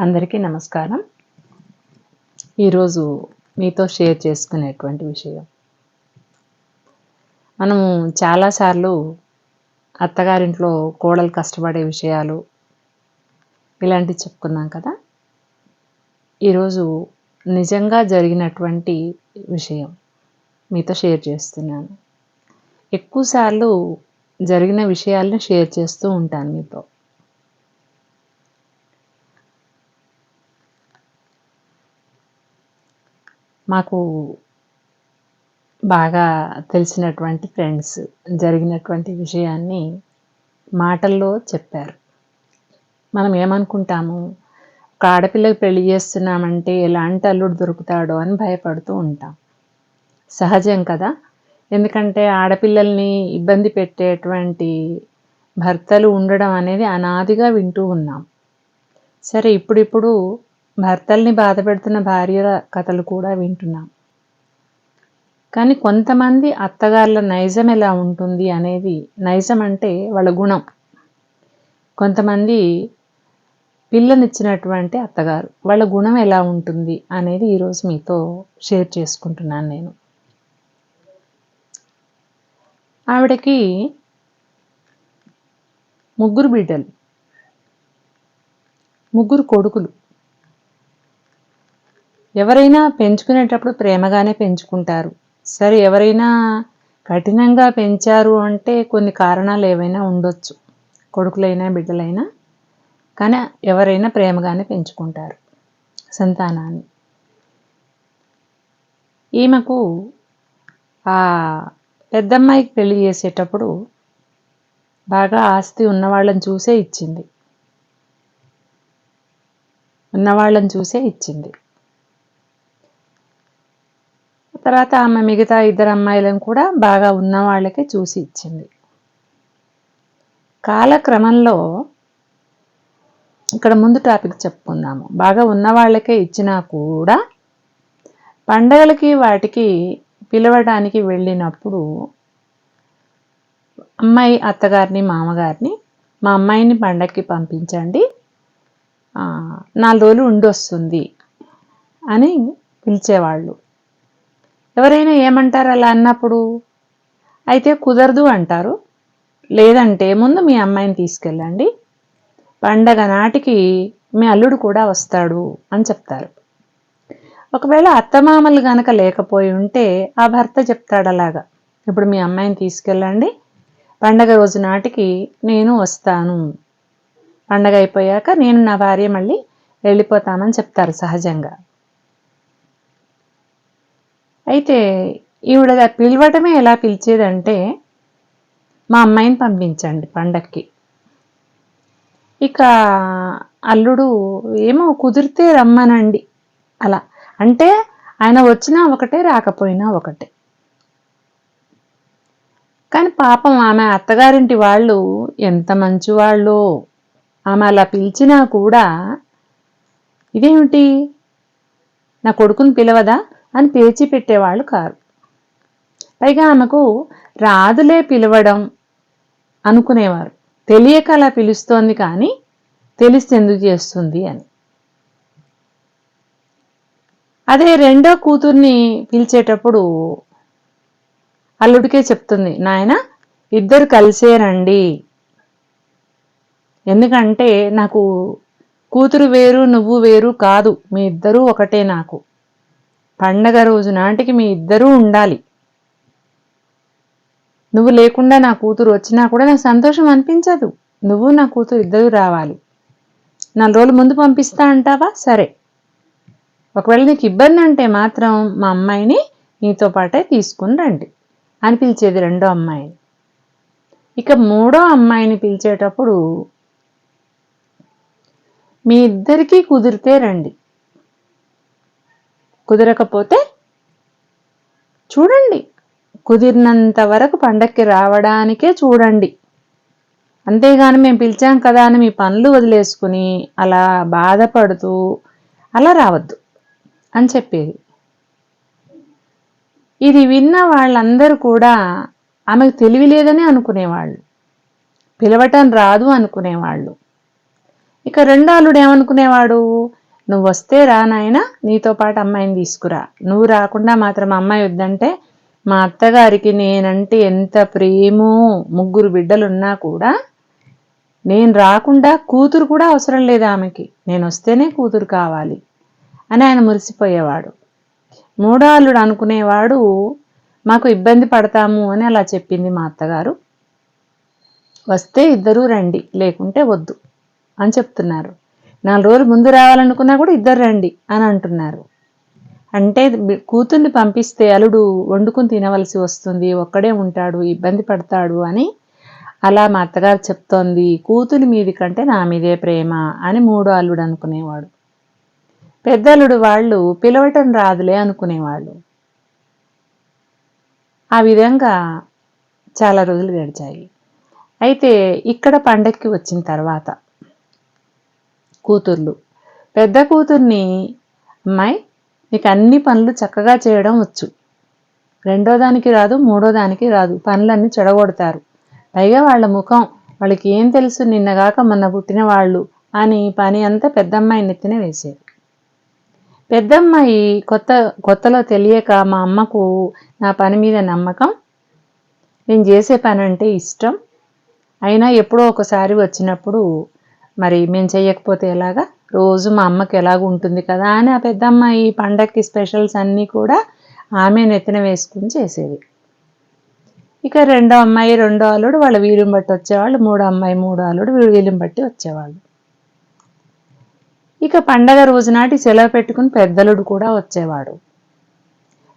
అందరికీ నమస్కారం. ఈరోజు మీతో షేర్ చేసుకునేటువంటి విషయం. మనము చాలాసార్లు అత్తగారింట్లో కోడలు కష్టపడే విషయాలు ఇలాంటివి చెప్పుకున్నాం కదా. ఈరోజు నిజంగా జరిగినటువంటి విషయం మీతో షేర్ చేస్తున్నాను. ఎక్కువసార్లు జరిగిన విషయాలను షేర్ చేస్తూ ఉంటాను మీతో. మాకు బాగా తెలిసినటువంటి ఫ్రెండ్స్ జరిగినటువంటి విషయాన్ని మాటల్లో చెప్పారు. మనం ఏమనుకుంటాము? ఒక ఆడపిల్లకి పెళ్ళి చేస్తున్నామంటే ఎలాంటి అల్లుడు దొరుకుతాడో అని భయపడుతూ ఉంటాం. సహజం కదా? ఎందుకంటే ఆడపిల్లల్ని ఇబ్బంది పెట్టేటువంటి భర్తలు ఉండడం అనేది అనాదిగా వింటూ ఉన్నాం. సరే ఇప్పుడిప్పుడు భర్తల్ని బాధ పెడుతున్న భార్యల కథలు కూడా వింటున్నాం. కానీ కొంతమంది అత్తగారుల నైజం ఎలా ఉంటుంది అనేది నైజం అంటే వాళ్ళ గుణం. కొంతమంది పిల్లనిచ్చినటువంటి అత్తగారు వాళ్ళ గుణం ఎలా ఉంటుంది అనేది ఈరోజు మీతో షేర్ చేసుకుంటున్నాను నేను. ఆవిడకి ముగ్గురు బిడ్డలు ముగ్గురు కొడుకులు. ఎవరైనా పెంచుకునేటప్పుడు ప్రేమగానే పెంచుకుంటారు. సరే ఎవరైనా కఠినంగా పెంచారు అంటే కొన్ని కారణాలు ఏవైనా ఉండొచ్చు. కొడుకులైనా బిడ్డలైనా. కానీ ఎవరైనా ప్రేమగానే పెంచుకుంటారు. సంతానాన్ని. ఈమెకు ఆ పెద్దమ్మాయికి పెళ్ళి చేసేటప్పుడు బాగా ఆస్తి ఉన్నవాళ్ళని చూసే ఇచ్చింది. ఉన్నవాళ్ళని చూసే ఇచ్చింది. తర్వాత ఆమె మిగతా ఇద్దరు అమ్మాయిలను కూడా బాగా ఉన్న వాళ్ళకే చూసి ఇచ్చింది. కాలక్రమంలో ఇక్కడ ముందు టాపిక్ చెప్పుకుందాము. బాగా ఉన్న వాళ్ళకే ఇచ్చినా కూడా పండగలకి వాటికి పిలవడానికి వెళ్ళినప్పుడు అమ్మాయి అత్తగారిని మామగారిని మా అమ్మాయిని పండగకి పంపించండి. నాలుగు రోజులు ఉండొస్తుంది అని పిలిచేవాళ్ళు. ఎవరైనా ఏమంటారు అలా అన్నప్పుడు? అయితే కుదరదు అంటారు. లేదంటే ముందు మీ అమ్మాయిని తీసుకెళ్ళండి. పండగ నాటికి మీ అల్లుడు కూడా వస్తాడు అని చెప్తారు. ఒకవేళ అత్తమామలు గనక లేకపోయి ఉంటే ఆ భర్త చెప్తాడు అలాగా. ఇప్పుడు మీ అమ్మాయిని తీసుకెళ్ళండి. పండగ రోజు నాటికి నేను వస్తాను. పండగ అయిపోయాక నేను నా భార్య మళ్ళీ వెళ్ళిపోతామని చెప్తారు సహజంగా. అయితే ఈవిడ పిలవటమే ఎలా పిలిచేదంటే మా అమ్మాయిని పంపించండి పండక్కి. ఇక అల్లుడు ఏమో కుదిరితే రమ్మనండి అలా. అంటే ఆయన వచ్చినా ఒకటే రాకపోయినా ఒకటే. కానీ పాపం ఆమె అత్తగారింటి వాళ్ళు ఎంత మంచి వాళ్ళు ఆమె అలా పిలిచినా కూడా ఇదేమిటి? నా కొడుకుని పిలవదా? అని పేచి పెట్టేవాళ్ళు కారు. పైగా ఆమెకు రాదులే పిలవడం అనుకునేవారు. తెలియక అలా పిలుస్తోంది కానీ తెలిస్తే ఎందుకు చేస్తుంది అని. అదే రెండో కూతుర్ని పిలిచేటప్పుడు అల్లుడికే చెప్తుంది నాయన ఇద్దరు కలిసే రండి. ఎందుకంటే నాకు కూతురు వేరు నువ్వు వేరు కాదు మీ ఇద్దరూ ఒకటే నాకు. పండగ రోజు నాటికి మీ ఇద్దరూ ఉండాలి. నువ్వు లేకుండా నా కూతురు వచ్చినా కూడా నాకు సంతోషం అనిపించదు. నువ్వు నా కూతురు ఇద్దరు రావాలి. నాలుగు రోజులు ముందు పంపిస్తా అంటావా? సరే. ఒకవేళ నీకు ఇబ్బంది అంటే మాత్రం మా అమ్మాయిని నీతో పాటే తీసుకుని రండి అని పిలిచేది రెండో అమ్మాయిని ఇక మూడో అమ్మాయిని పిలిచేటప్పుడు మీ ఇద్దరికీ కుదిరితే రండి. కుదరకపోతే చూడండి. కుదిరినంత వరకు పండక్కి రావడానికే చూడండి. అంతేగాని మేము పిలిచాం కదా అని మీ పనులు వదిలేసుకుని అలా బాధపడుతూ అలా రావద్దు అని చెప్పేది. ఇది విన్న వాళ్ళందరూ కూడా ఆమెకు తెలివి లేదని అనుకునేవాళ్ళు. పిలవటం రాదు అనుకునేవాళ్ళు. ఇక రెండో అల్లుడు ఏమనుకునేవాడు? నువ్వు వస్తే రా నాయన నీతో పాటు అమ్మాయిని తీసుకురా. నువ్వు రాకుండా మాత్రం అమ్మాయి వద్దంటే మా అత్తగారికి నేనంటే ఎంత ప్రేమో. ముగ్గురు బిడ్డలున్నా కూడా నేను రాకుండా కూతురు కూడా అవసరం లేదు ఆమెకి. నేను వస్తేనే కూతురు కావాలి అని ఆయన మురిసిపోయేవాడు. మూడో అల్లుడు అనుకునేవాడు మాకు ఇబ్బంది పడతాము అని అలా చెప్పింది మా అత్తగారు. వస్తే ఇద్దరూ రండి లేకుంటే వద్దు అని చెప్తున్నారు. నాలుగు రోజులు ముందు రావాలనుకున్నా కూడా ఇద్దరు రండి అని అంటున్నారు. అంటే కూతుర్ని పంపిస్తే అల్లుడు వండుకుని తినవలసి వస్తుంది ఒక్కడే ఉంటాడు ఇబ్బంది పడతాడు అని అలా మా అత్తగారు చెప్తోంది. కూతురి మీది కంటే నా మీదే ప్రేమ అని మూడో అల్లుడు అనుకునేవాడు. పెద్దలుడు వాళ్ళు పిలవటం రాదులే అనుకునేవాళ్ళు. ఆ విధంగా చాలా రోజులు గడిచాయి. అయితే ఇక్కడ పండక్కి వచ్చిన తర్వాత కూతుర్లు. పెద్ద కూతుర్ని అమ్మాయి నీకు అన్ని పనులు చక్కగా చేయడం వచ్చు. రెండో దానికి రాదు మూడో దానికి రాదు. పనులన్నీ చెడగొడతారు. పైగా వాళ్ళ ముఖం వాళ్ళకి ఏం తెలుసు నిన్నగాక మొన్న పుట్టిన వాళ్ళు అని పని అంతా పెద్దమ్మాయి నెత్తిన వేసేది. పెద్దమ్మాయి కొత్త కొత్తలో తెలియక మా అమ్మకు నా పని మీద నమ్మకం నేను చేసే పని అంటే ఇష్టం. అయినా ఎప్పుడో ఒకసారి వచ్చినప్పుడు మరి మేము చేయకపోతే ఎలాగా? రోజు మా అమ్మకి ఎలాగ ఉంటుంది కదా అని ఆ పెద్దమ్మ ఈ పండక్కి స్పెషల్స్ అన్నీ కూడా ఆమె నెత్తిన వేసుకుని చేసేది. ఇక రెండో అమ్మాయి రెండో అల్లుడు వాళ్ళ వీలుని బట్టి వచ్చేవాళ్ళు. మూడో అమ్మాయి మూడో అల్లుడు వీలుని బట్టి వచ్చేవాళ్ళు. ఇక పండగ రోజు నాటి సెలవు పెట్టుకుని పెద్దలుడు కూడా వచ్చేవాడు.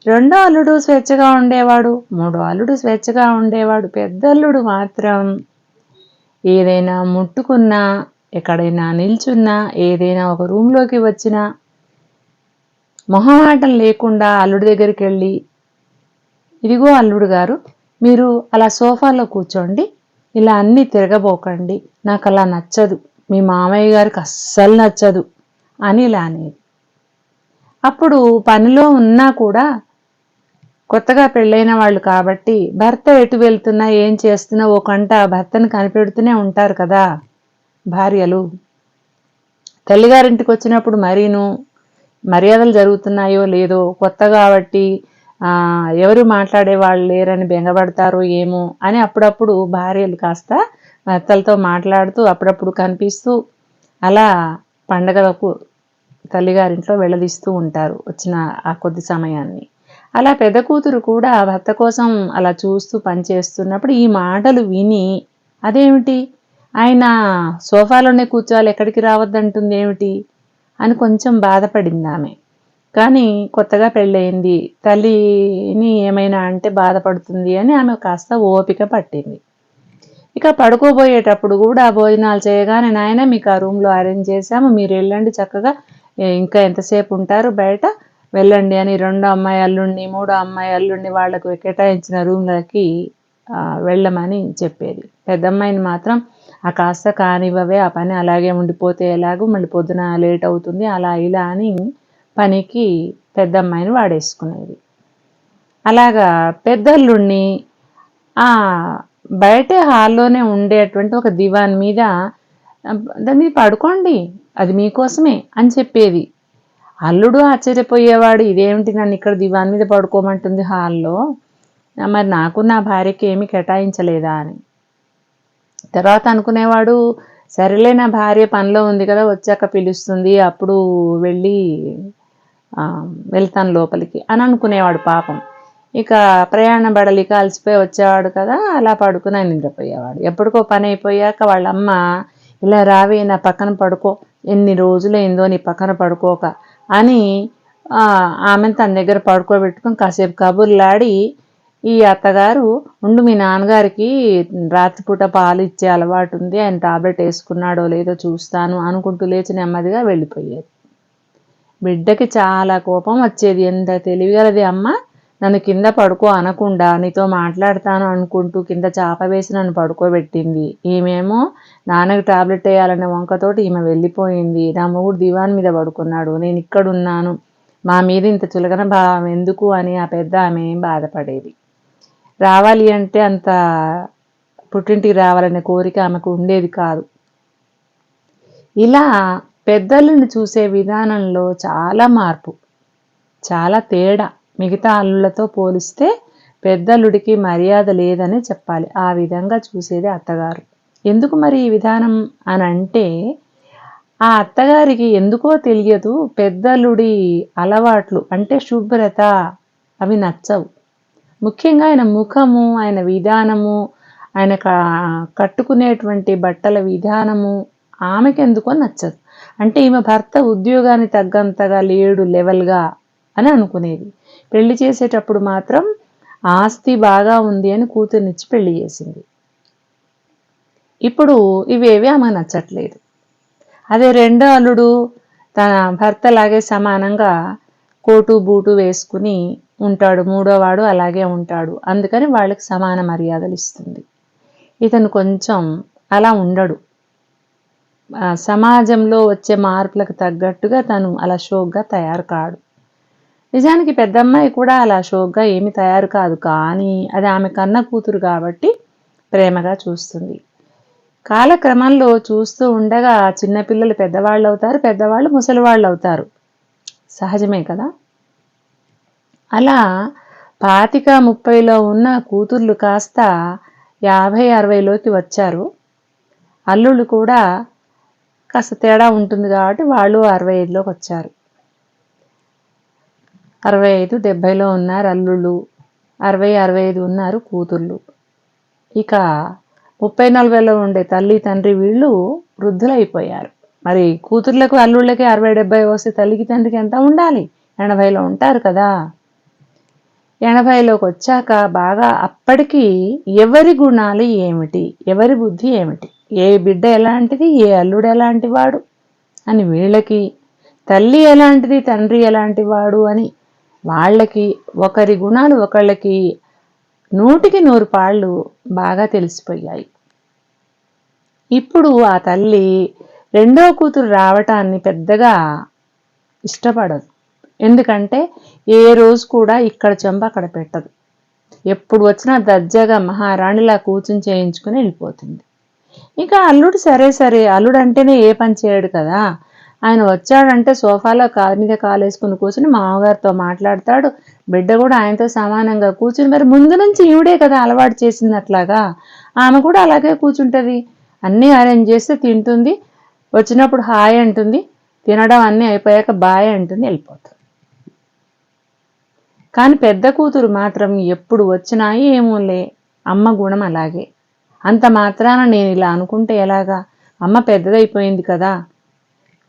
రెండో అల్లుడు స్వేచ్ఛగా ఉండేవాడు. మూడో అల్లుడు స్వేచ్ఛగా ఉండేవాడు. పెద్దల్లుడు మాత్రం ఏదైనా ముట్టుకున్నా ఎక్కడైనా నిల్చున్నా ఏదైనా ఒక రూమ్లోకి వచ్చినా మొహమాటం లేకుండా అల్లుడి దగ్గరికి వెళ్ళి ఇదిగో అల్లుడు గారు మీరు అలా సోఫాలో కూర్చోండి ఇలా అన్నీ తిరగబోకండి నాకు అలా నచ్చదు మీ మామయ్య గారికి అస్సలు నచ్చదు అని ఇలా అనేది. అప్పుడు పనిలో ఉన్నా కూడా కొత్తగా పెళ్ళైన వాళ్ళు కాబట్టి భర్త ఎటు వెళ్తున్నా ఏం చేస్తున్నా ఓ కంట భర్తను కనిపెడుతూనే ఉంటారు కదా. భార్యలు. తల్లిగారింటికి వచ్చినప్పుడు మరీను మర్యాదలు జరుగుతున్నాయో లేదో కొత్త కాబట్టి ఎవరు మాట్లాడే వాళ్ళు లేరని బెంగపడతారో ఏమో అని అప్పుడప్పుడు భార్యలు కాస్త భర్తలతో మాట్లాడుతూ అప్పుడప్పుడు కనిపిస్తూ అలా పండగలకు తల్లిగారింట్లో వెళ్ళదీస్తూ ఉంటారు వచ్చిన ఆ కొద్ది సమయాన్ని. అలా పెద్ద కూతురు కూడా భర్త కోసం అలా చూస్తూ పనిచేస్తున్నప్పుడు ఈ మాటలు విని అదేమిటి? ఆయన సోఫాలోనే కూర్చోవాలి ఎక్కడికి రావద్దంటుంది ఏమిటి అని కొంచెం బాధపడింది ఆమె. కానీ కొత్తగా పెళ్ళయింది తల్లిని ఏమైనా అంటే బాధపడుతుంది అని ఆమె కాస్త ఓపిక పట్టింది. ఇక పడుకోబోయేటప్పుడు కూడా భోజనాలు చేయగానే నాయన మీకు ఆ రూమ్లో అరేంజ్ చేశాము మీరు వెళ్ళండి చక్కగా. ఇంకా ఎంతసేపు ఉంటారు బయట? వెళ్ళండి అని రెండో అమ్మాయి అల్లుండి మూడో అమ్మాయి అల్లుండి వాళ్ళకు కేటాయించిన రూమ్లకి వెళ్ళమని చెప్పేది. పెద్దమ్మాయిని మాత్రం ఆ కాస్త కానివ్వవే ఆ పని అలాగే ఉండిపోతే ఎలాగో మళ్ళీ పొద్దున లేట్ అవుతుంది. అలా ఇలా అని పనికి పెద్దమ్మాయిని వాడేసుకునేది. అలాగా పెద్దల్లుణ్ణి బయటే హాల్లోనే ఉండేటువంటి ఒక దివాన్ మీద దాన్ని పడుకోండి అది మీకోసమే అని చెప్పేది. అల్లుడు ఆశ్చర్యపోయేవాడు ఇదేమిటి నన్ను ఇక్కడ దివాన్ మీద పడుకోమంటుంది హాల్లో? మరి నాకు నా భార్యకి ఏమి కేటాయించలేదా అని. తర్వాత అనుకునేవాడు సరేలే నా భార్య పనిలో ఉంది కదా వచ్చాక పిలుస్తుంది అప్పుడు వెళ్ళి వెళ్తాను లోపలికి అని అనుకునేవాడు పాపం. ఇక ప్రయాణ బడలిక అలసిపోయి వచ్చేవాడు కదా అలా పడుకుని నిద్రపోయేవాడు. ఎప్పటికో పని అయిపోయాక వాళ్ళమ్మ ఇలా రావి నా పక్కన పడుకో ఎన్ని రోజులైందో నీ పక్కన పడుకోక అని ఆమెను తన దగ్గర పడుకోబెట్టుకుని కాసేపు కబుర్లాడి ఈ అత్తగారు ఉండు మీ నాన్నగారికి రాత్రిపూట పాలు ఇచ్చే అలవాటు ఉంది ఆయన టాబ్లెట్ వేసుకున్నాడో లేదో చూస్తాను అనుకుంటూ లేచి నెమ్మదిగా వెళ్ళిపోయేది బిడ్డకి చాలా కోపం వచ్చేది ఎంత తెలివిగలది అమ్మ? నన్ను కింద పడుకో అనకుండా నీతో మాట్లాడతాను అనుకుంటూ కింద చాప వేసి నన్ను పడుకోబెట్టింది. ఈమెమో నాన్నకి టాబ్లెట్ వేయాలనే వంకతోటి ఈమె వెళ్ళిపోయింది. నా మూడు దివాన్ మీద పడుకున్నాడు. నేను ఇక్కడున్నాను. మా మీద ఇంత చులకన భావం ఎందుకు అని ఆ పెద్ద ఆమె బాధపడేది. రావాలి అంటే అంత పుట్టింటికి రావాలనే కోరిక ఆమెకు ఉండేది కాదు. ఇలా పెద్దలను చూసే విధానంలో చాలా మార్పు చాలా తేడా మిగతా అల్లులతో పోలిస్తే పెద్దలుడికి మర్యాద లేదని చెప్పాలి. ఆ విధంగా చూసేది అత్తగారు. ఎందుకు మరి ఈ విధానం అని అంటే ఆ అత్తగారికి ఎందుకో తెలియదు పెద్దలుడి అలవాట్లు అంటే శుభ్రత అవి నచ్చవు. ముఖ్యంగా ఆయన ముఖము ఆయన విధానము ఆయన కట్టుకునేటువంటి బట్టల విధానము ఆమెకి ఎందుకో నచ్చదు. అంటే ఈమె భర్త ఉద్యోగానికి తగ్గంతగా లేడు లెవెల్గా అని అనుకునేది. పెళ్ళి చేసేటప్పుడు మాత్రం ఆస్తి బాగా ఉంది అని కూతుర్నిచ్చి పెళ్ళి చేసింది. ఇప్పుడు ఇవేవి ఆమె నచ్చట్లేదు. అదే రెండో అల్లుడు తన భర్తలాగే సమానంగా కోటు బూటు వేసుకుని ఉంటాడు మూడోవాడు అలాగే ఉంటాడు. అందుకని వాళ్ళకి సమాన మర్యాదలు ఇస్తుంది. ఇతను కొంచెం అలా ఉండడు. సమాజంలో వచ్చే మార్పులకు తగ్గట్టుగా తను అలా షోక్గా తయారు కాడు. నిజానికి పెద్దమ్మాయి కూడా అలా షోక్గా ఏమి తయారు కాదు కానీ అది ఆమె కన్న కూతురు కాబట్టి ప్రేమగా చూస్తుంది. కాలక్రమంలో చూస్తూ ఉండగా చిన్నపిల్లలు పెద్దవాళ్ళు అవుతారు పెద్దవాళ్ళు ముసలివాళ్ళు అవుతారు సహజమే కదా? అలా పాతిక ముప్పైలో ఉన్న కూతుర్లు కాస్త యాభై అరవైలోకి వచ్చారు. అల్లుళ్ళు కూడా కాస్త తేడా ఉంటుంది కాబట్టి వాళ్ళు అరవై ఐదులోకి వచ్చారు. అరవై ఐదు డెబ్భైలో ఉన్నారు అల్లుళ్ళు. అరవై అరవై ఐదు ఉన్నారు కూతుళ్ళు ఇక ముప్పై నలభైలో ఉండే తల్లి తండ్రి వీళ్ళు వృద్ధులైపోయారు. మరి కూతుర్లకు అల్లుళ్ళకి అరవై డెబ్బై వస్తే తల్లికి తండ్రికి ఎంత ఉండాలి? ఎనభైలో ఉంటారు కదా. ఎనభైలోకి వచ్చాక బాగా అప్పటికి ఎవరి గుణాలు ఏమిటి? ఎవరి బుద్ధి ఏమిటి? ఏ బిడ్డ ఎలాంటిది? ఏ అల్లుడు ఎలాంటి వాడు అని వీళ్ళకి తల్లి ఎలాంటిది? తండ్రి ఎలాంటి వాడు అని వాళ్ళకి ఒకరి గుణాలు ఒకళ్ళకి నూటికి నూరు పాళ్ళు బాగా తెలిసిపోయాయి. ఇప్పుడు ఆ తల్లి రెండో కూతురు రావటాన్ని పెద్దగా ఇష్టపడదు. ఎందుకంటే ఏ రోజు కూడా ఇక్కడ చెంప అక్కడ పెట్టదు. ఎప్పుడు వచ్చినా దర్జాగా మహారాణిలా కూర్చుని చేయించుకుని వెళ్ళిపోతుంది. ఇంకా అల్లుడు సరే సరే అల్లుడు అంటేనే ఏ పని చేయడు కదా. ఆయన వచ్చాడంటే సోఫాలో కాలు మీద కాలేసుకుని కూర్చుని మామగారితో మాట్లాడతాడు. బిడ్డ కూడా ఆయనతో సమానంగా కూర్చుని మరి ముందు నుంచి ఈవిడే కదా అలవాటు చేసినట్లాగా ఆమె కూడా అలాగే కూర్చుంటుంది. అన్నీ అరేంజ్ చేస్తే తింటుంది. వచ్చినప్పుడు హాయ్ అంటుంది. తినడం అన్నీ అయిపోయాక బాయ్ అంటుంది. వెళ్ళిపోతుంది కానీ పెద్ద కూతురు మాత్రం ఎప్పుడు వచ్చినా ఏమోలే. అమ్మ గుణం అలాగే. అంత మాత్రాన నేను ఇలా అనుకుంటే ఎలాగా? అమ్మ పెద్దదైపోయింది కదా.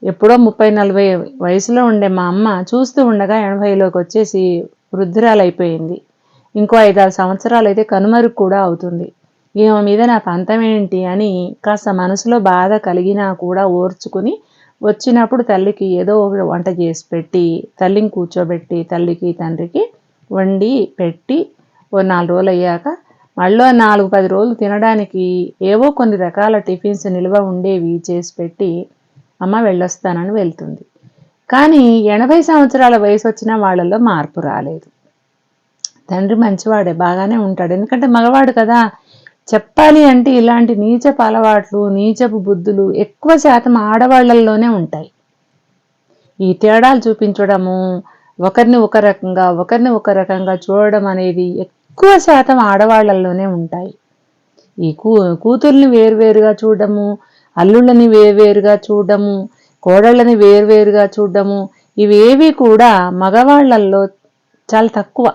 ఎప్పుడో ముప్పై నలభై వయసులో ఉండే మా అమ్మ చూస్తూ ఉండగా ఎనభైలోకి వచ్చేసి వృద్ధురాలైపోయింది. ఇంకో ఐదారు సంవత్సరాలు అయితే కనుమరుగు కూడా అవుతుంది. ఈమె మీద నా పంతం ఏంటి అని కాస్త మనసులో బాధ కలిగినా కూడా ఓర్చుకుని వచ్చినప్పుడు తల్లికి ఏదో ఒక వంట చేసి పెట్టి తల్లిని కూర్చోబెట్టి తల్లికి తండ్రికి వండి పెట్టి ఓ నాలుగు రోజులు అయ్యాక మళ్ళీ నాలుగు పది రోజులు తినడానికి ఏవో కొన్ని రకాల టిఫిన్స్ నిల్వ ఉండేవి చేసి పెట్టి అమ్మ వెళ్ళొస్తానని వెళ్తుంది. కానీ ఎనభై సంవత్సరాల వయసు వచ్చిన వాళ్ళలో మార్పు రాలేదు. తండ్రి మంచివాడే బాగానే ఉంటాడు. ఎందుకంటే మగవాడు కదా చెప్పాలి అంటే ఇలాంటి నీచపు అలవాట్లు నీచపు బుద్ధులు ఎక్కువ శాతం ఆడవాళ్ళలోనే ఉంటాయి. ఈ తేడాలు చూపించడము ఒకరిని ఒక రకంగా ఒకరిని ఒక రకంగా చూడడం అనేది ఎక్కువ శాతం ఆడవాళ్ళలోనే ఉంటాయి. ఈ కూ కూతుర్ని వేరువేరుగా చూడడము అల్లుళ్ళని వేరువేరుగా చూడడము కోడళ్ళని వేరువేరుగా చూడడము ఇవేవి కూడా మగవాళ్ళల్లో చాలా తక్కువ.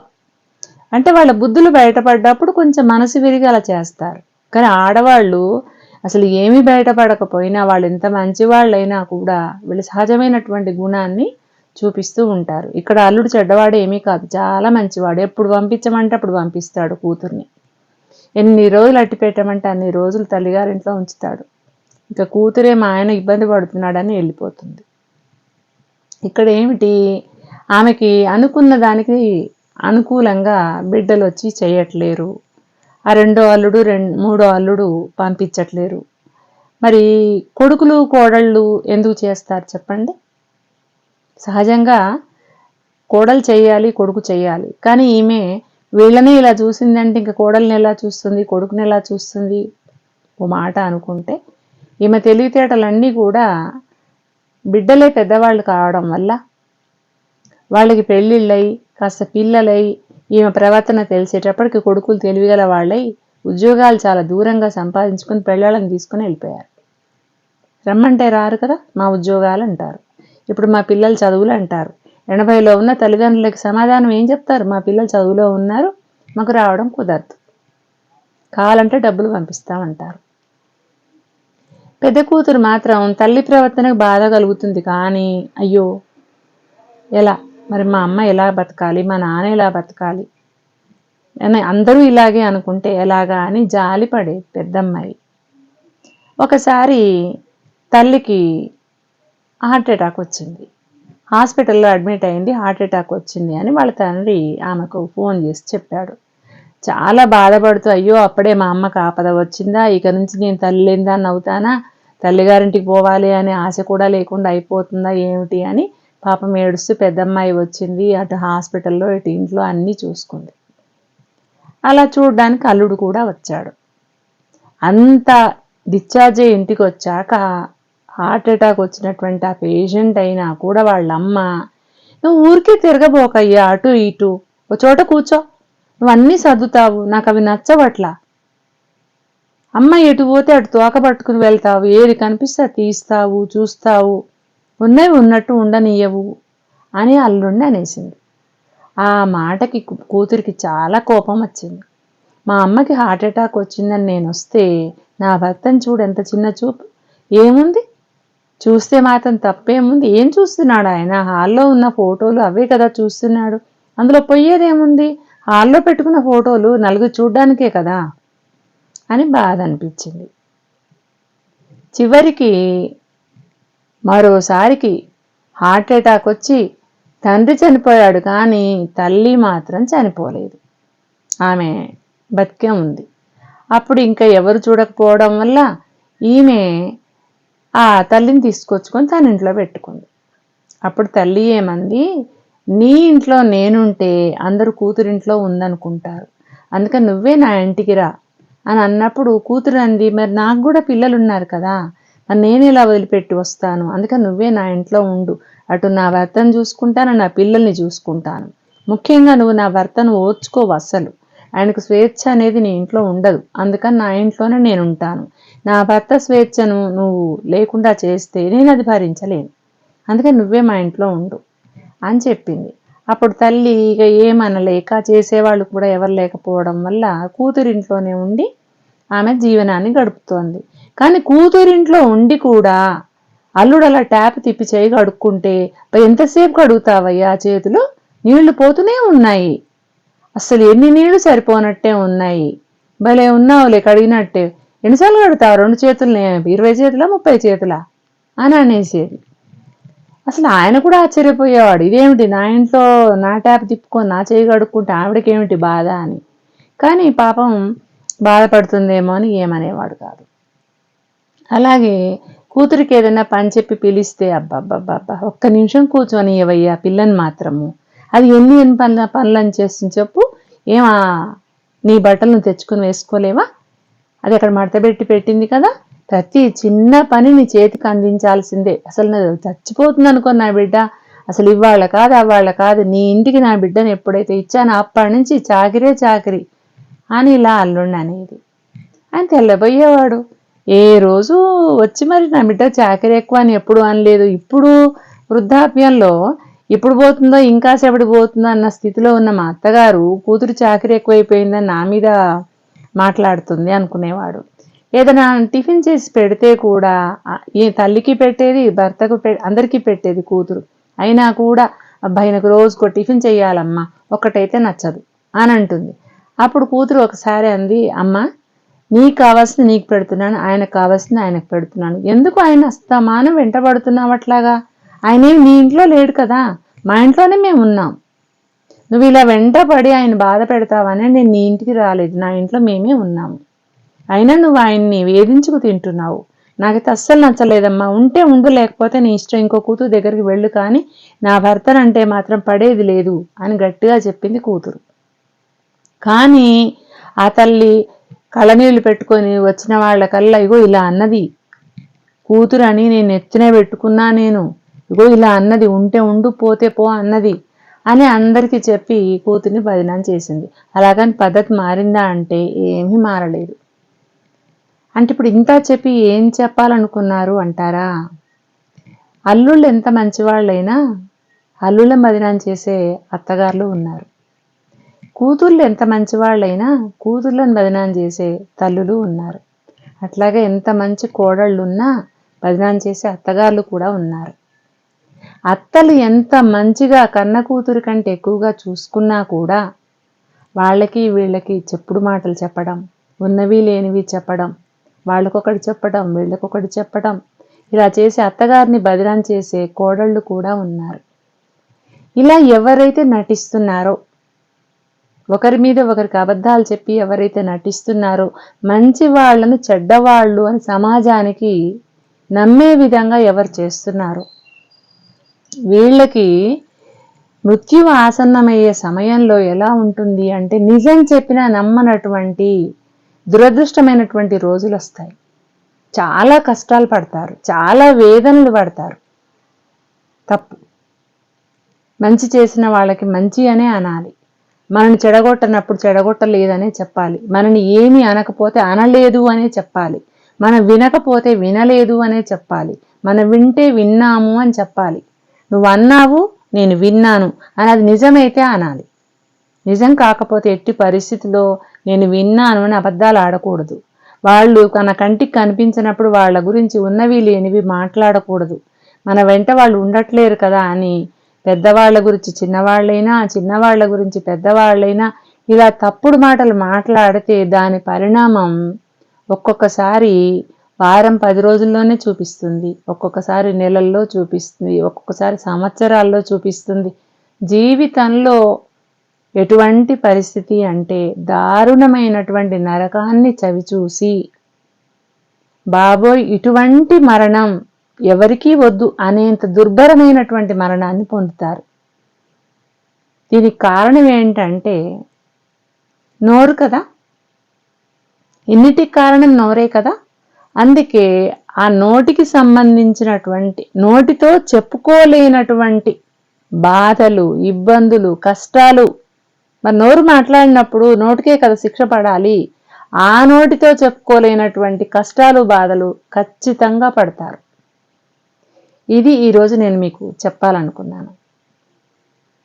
అంటే వాళ్ళ బుద్ధులు బయటపడ్డప్పుడు కొంచెం మనసు విరిగి అలా చేస్తారు. కానీ ఆడవాళ్ళు అసలు ఏమి బయటపడకపోయినా వాళ్ళు ఎంత మంచివాళ్ళైనా కూడా వీళ్ళు సహజమైనటువంటి గుణాన్ని చూపిస్తూ ఉంటారు. ఇక్కడ అల్లుడు చెడ్డవాడు ఏమీ కాదు. చాలా మంచివాడు. ఎప్పుడు పంపించమంటే అప్పుడు పంపిస్తాడు కూతుర్ని. ఎన్ని రోజులు అట్టి పెట్టమంటే అన్ని రోజులు తల్లిగారింట్లో ఉంచుతాడు. ఇక కూతురే మా ఆయన ఇబ్బంది పడుతున్నాడని వెళ్ళిపోతుంది. ఇక్కడ ఏమిటి? ఆమెకి అనుకున్న దానికి అనుకూలంగా బిడ్డలు వచ్చి చేయట్లేరు ఆ రెండో అల్లుడు రెండు మూడో అల్లుడు పంపించట్లేరు. మరి కొడుకులు కోడళ్ళు ఎందుకు చేస్తారు చెప్పండి? సహజంగా కోడలు చేయాలి కొడుకు చేయాలి కానీ ఈమె వీళ్ళని ఇలా చూసిందంటే ఇంకా కోడల్ని ఎలా చూస్తుంది కొడుకుని ఎలా చూస్తుంది? ఓ మాట అనుకుంటే ఈమె తెలివితేటలన్నీ కూడా బిడ్డలే పెద్దవాళ్ళు కావడం వల్ల వాళ్ళకి పెళ్ళిళ్ళై కాస్త పిల్లలై ఈమె ప్రవర్తన తెలిసేటప్పటికి కొడుకులు తెలివిగల వాళ్ళై ఉద్యోగాలు చాలా దూరంగా సంపాదించుకుని పెళ్ళాళ్ళని తీసుకుని వెళ్ళిపోయారు. రమ్మంటే రారు కదా మా ఉద్యోగాలు అంటారు. ఇప్పుడు మా పిల్లలు చదువులు అంటారు. ఎనభైలో ఉన్న తల్లిదండ్రులకి సమాధానం ఏం చెప్తారు? మా పిల్లలు చదువులో ఉన్నారు మాకు రావడం కుదరదు. కావాలంటే డబ్బులు పంపిస్తామంటారు. పెద్ద కూతురు మాత్రం తల్లి ప్రవర్తనకు బాధ కలుగుతుంది కానీ అయ్యో ఎలా? మరి మా అమ్మ ఎలా బతకాలి మా నాన్న ఎలా బతకాలి అని అందరూ ఇలాగే అనుకుంటే ఎలాగా అని జాలిపడే పెద్దమ్మాయి. ఒకసారి తల్లికి హార్ట్ అటాక్ వచ్చింది. హాస్పిటల్లో అడ్మిట్ అయింది హార్ట్ అటాక్ వచ్చింది అని వాళ్ళ తండ్రి ఆమెకు ఫోన్ చేసి చెప్పాడు. చాలా బాధపడుతూ అయ్యో అప్పుడే మా అమ్మకు ఆపద వచ్చిందా? ఇక నుంచి నేను తల్లిందా నవ్వుతానా తల్లిగారింటికి పోవాలి అనే ఆశ కూడా లేకుండా అయిపోతుందా? ఏమిటి? అని పాపం ఏడుస్తూ పెద్దమ్మాయి వచ్చింది అటు హాస్పిటల్లో ఇటు ఇంట్లో అన్నీ చూసుకుంది. అలా చూడడానికి అల్లుడు కూడా వచ్చాడు. అంత డిశ్చార్జ్ అయ్యి ఇంటికి వచ్చాక హార్ట్ అటాక్ వచ్చినటువంటి ఆ పేషెంట్ అయినా కూడా వాళ్ళమ్మ నువ్వు ఊరికే తిరగబోకయ్యా అటు ఇటు ఒక చోట కూర్చో నువ్వు అన్నీ సర్దుతావు నాకు అవి నచ్చవట్లా. అమ్మ ఎటు పోతే అటు తోక పట్టుకుని వెళ్తావు ఏది కనిపిస్తే తీస్తావు చూస్తావు. ఉన్నవి ఉన్నట్టు ఉండనీయవు అని అల్లుండి అనేసింది. ఆ మాటకి కూతురికి చాలా కోపం వచ్చింది. మా అమ్మకి హార్ట్ అటాక్ వచ్చిందని నేను వస్తే నా భర్తను చూడు ఎంత చిన్న చూపు. ఏముంది? చూస్తే మాత్రం తప్పేముంది? ఏం చూస్తున్నాడు ఆయన? హాల్లో ఉన్న ఫోటోలు అవే కదా చూస్తున్నాడు. అందులో పోయేదేముంది? హాల్లో పెట్టుకున్న ఫోటోలు నలుగురు చూడ్డానికే కదా అని బాధ అనిపించింది. చివరికి మరోసారికి హార్ట్ అటాక్ వచ్చి తండ్రి చనిపోయాడు కానీ తల్లి మాత్రం చనిపోలేదు. ఆమె బతికే ఉంది. అప్పుడు ఇంకా ఎవరు చూడకపోవడం వల్ల ఈమె ఆ తల్లిని తీసుకొచ్చుకొని తన ఇంట్లో పెట్టుకుంది. అప్పుడు తల్లి ఏమంది నీ ఇంట్లో నేనుంటే అందరూ కూతురింట్లో ఉందనుకుంటారు. అందుకని నువ్వే నా ఇంటికి రా అని అన్నప్పుడు కూతురు అంది మరి నాకు కూడా పిల్లలు ఉన్నారు కదా నేను ఇలా వదిలిపెట్టి వస్తాను. అందుకని నువ్వే నా ఇంట్లో ఉండు. అటు నా భర్తను చూసుకుంటాను నా పిల్లల్ని చూసుకుంటాను. ముఖ్యంగా నువ్వు నా భర్తను ఓర్చుకోవు అసలు. ఆయనకు స్వేచ్ఛ అనేది నీ ఇంట్లో ఉండదు. అందుకని నా ఇంట్లోనే నేను ఉంటాను నా భర్త స్వేచ్ఛను నువ్వు లేకుండా చేస్తే నేను అది భరించలేను. అందుకని నువ్వే మా ఇంట్లో ఉండు అని చెప్పింది. అప్పుడు తల్లి ఇక ఏమనలేక చేసేవాళ్ళు కూడా ఎవరు లేకపోవడం వల్ల కూతురింట్లోనే ఉండి ఆమె జీవనాన్ని గడుపుతోంది. కానీ కూతురింట్లో ఉండి కూడా అల్లుడు అలా ట్యాప్ తిప్పి చేయి కడుక్కుంటే ఎంతసేపు కడుగుతావయ్యా? చేతులు నీళ్ళు పోతూనే ఉన్నాయి. అసలు ఎన్ని నీళ్ళు సరిపోనట్టే ఉన్నాయి. భలే ఉన్నావులే కడిగినట్టే. ఎన్నిసార్లు కడతావు రెండు చేతులనే ఇరవై చేతుల ముప్పై చేతుల? అని అనేసేది. అసలు ఆయన కూడా ఆశ్చర్యపోయేవాడు. ఇదేమిటి? నా ఇంట్లో నా ట్యాప్ తిప్పుకొని నా చేయి కడుక్కుంటే ఆవిడకేమిటి బాధ? అని. కానీ పాపం బాధపడుతుందేమో అని ఏమనేవాడు కాదు. అలాగే కూతురికి ఏదైనా పని చెప్పి పిలిస్తే అబ్బాబ్బాబ్బా ఒక్క నిమిషం కూర్చొని ఇవ్వయ్యా పిల్లని మాత్రము. అది ఎన్ని ఎన్ని పనుల పనులని చేస్తుంది చెప్పు. ఏమా నీ బట్టలను తెచ్చుకొని వేసుకోలేవా? అది అక్కడ మడతబెట్టి పెట్టింది కదా. ప్రతి చిన్న పని నీ చేతికి అందించాల్సిందే. అసలు నా చచ్చిపోతుంది అనుకో నా బిడ్డ. అసలు ఇవాళ కాదు అవాళ్ళ కాదు. నీ ఇంటికి నా బిడ్డను ఎప్పుడైతే ఇచ్చానో అప్పటి నుంచి చాకిరే చాకిరి అని ఇలా అల్లుండి అనేది ఆయన తెల్లబోయేవాడు. ఏ రోజు వచ్చి మరి నా బిడ్డ చాకరీ ఎక్కువ అని ఎప్పుడు అనలేదు. ఇప్పుడు వృద్ధాప్యంలో ఇప్పుడు పోతుందో ఇంకా సేపటి పోతుందో అన్న స్థితిలో ఉన్న మా అత్తగారు కూతురు చాకరీ ఎక్కువైపోయిందని నా మీద మాట్లాడుతుంది అనుకునేవాడు. ఏదైనా టిఫిన్ చేసి పెడితే కూడా ఈ తల్లికి పెట్టేది భర్తకు పె అందరికీ పెట్టేది కూతురు. అయినా కూడా అబ్బాయి నాకు రోజుకో టిఫిన్ చేయాలమ్మా ఒకటైతే నచ్చదు అని అంటుంది. అప్పుడు కూతురు ఒకసారి అంది అమ్మ నీకు కావాల్సింది నీకు పెడుతున్నాను ఆయనకు కావాల్సింది ఆయనకు పెడుతున్నాను. ఎందుకు ఆయన అస్తమానం వెంటబడుతున్నావు అట్లాగా? ఆయన ఏమి నీ ఇంట్లో లేడు కదా మా ఇంట్లోనే మేము ఉన్నాం. నువ్వు ఇలా వెంటపడి ఆయన బాధ పెడతావని నేను నీ ఇంటికి రాలేదు నా ఇంట్లో మేమే ఉన్నాము అయినా నువ్వు ఆయన్ని వేధించుకు తింటున్నావు. నాకైతే అస్సలు నచ్చలేదమ్మా ఉంటే ఉండు లేకపోతే నీ ఇష్టం ఇంకో కూతురు దగ్గరికి వెళ్ళు కానీ నా భర్తనంటే మాత్రం పడేది లేదు అని గట్టిగా చెప్పింది కూతురు. కానీ ఆ తల్లి కళ్ళనీళ్ళు పెట్టుకొని వచ్చిన వాళ్ళకల్లా ఇగో ఇలా అన్నది. కూతురని నేను ఎత్తునే పెట్టుకున్నా నేను. ఇగో ఇలా అన్నది ఉంటే ఉండు పోతే పో అన్నది అని అందరికీ చెప్పి కూతుర్ని బదినాం చేసింది. అలాగని పద్ధతి మారిందా అంటే ఏమీ మారలేదు. అంటే ఇప్పుడు ఇంత చెప్పి ఏం చెప్పాలనుకున్నారు అంటారా? అల్లుళ్ళు ఎంత మంచివాళ్ళైనా అల్లుళ్ళ బదినాం చేసే అత్తగారులు ఉన్నారు. కూతుర్లు ఎంత మంచివాళ్ళైనా కూతుర్లను బదినాం చేసే తల్లులు ఉన్నారు. అట్లాగే ఎంత మంచి కోడళ్ళున్నా బదినాం చేసే అత్తగారులు కూడా ఉన్నారు. అత్తలు ఎంత మంచిగా కన్న కూతురు కంటే ఎక్కువగా చూసుకున్నా కూడా వాళ్ళకి వీళ్ళకి చెప్పుడు మాటలు చెప్పడం ఉన్నవి లేనివి చెప్పడం వాళ్ళకొకటి చెప్పడం వీళ్ళకొకటి చెప్పడం ఇలా చేసి అత్తగారిని బదిలాం చేసే కోడళ్ళు కూడా ఉన్నారు. ఇలా ఎవరైతే నటిస్తున్నారో ఒకరి మీద ఒకరికి అబద్ధాలు చెప్పి ఎవరైతే నటిస్తున్నారో మంచి వాళ్ళను చెడ్డవాళ్ళు అని సమాజానికి నమ్మే విధంగా ఎవరు చేస్తున్నారో. వీళ్ళకి మృత్యు ఆసన్నమయ్యే సమయంలో ఎలా ఉంటుంది అంటే నిజం చెప్పినా నమ్మనటువంటి దురదృష్టమైనటువంటి రోజులు వస్తాయి. చాలా కష్టాలు పడతారు చాలా వేదనలు పడతారు. తప్పు. మంచి చేసిన వాళ్ళకి మంచి అనే అనాలి. మనని చెడగొట్టనప్పుడు చెడగొట్టలేదనే చెప్పాలి. మనని ఏమి అనకపోతే అనలేదు అనే చెప్పాలి. మనం వినకపోతే వినలేదు అనే చెప్పాలి. మనం వింటే విన్నాము అని చెప్పాలి. నువ్వు అన్నావు నేను విన్నాను అని అది నిజమైతే అనాలి. నిజం కాకపోతే ఎట్టి పరిస్థితిలో నేను విన్నాను అని అబద్ధాలు ఆడకూడదు. వాళ్ళు తన కంటికి కనిపించినప్పుడు వాళ్ళ గురించి ఉన్నవి లేనివి మాట్లాడకూడదు. మన వెంట వాళ్ళు ఉండట్లేరు కదా అని పెద్దవాళ్ళ గురించి చిన్నవాళ్ళైనా చిన్నవాళ్ళ గురించి పెద్దవాళ్ళైనా ఇలా తప్పుడు మాటలు మాట్లాడితే దాని పరిణామం ఒక్కొక్కసారి వారం పది రోజుల్లోనే చూపిస్తుంది. ఒక్కొక్కసారి నెలల్లో చూపిస్తుంది. ఒక్కొక్కసారి సంవత్సరాల్లో చూపిస్తుంది. జీవితంలో ఎటువంటి పరిస్థితి అంటే దారుణమైనటువంటి నరకాన్ని చవిచూసి బాబోయ్ ఇటువంటి మరణం ఎవరికీ వద్దు అనేంత దుర్భరమైనటువంటి మరణాన్ని పొందుతారు. దీనికి కారణం ఏంటంటే నోరు కదా? ఇన్నిటికి కారణం నోరే కదా? అందుకే ఆ నోటికి సంబంధించినటువంటి నోటితో చెప్పుకోలేనటువంటి బాధలు ఇబ్బందులు కష్టాలు మరి నోరు మాట్లాడినప్పుడు నోటికే కదా శిక్ష పడాలి. ఆ నోటితో చెప్పుకోలేనటువంటి కష్టాలు బాధలు ఖచ్చితంగా పడతారు. ఇది ఈరోజు నేను మీకు చెప్పాలనుకున్నాను.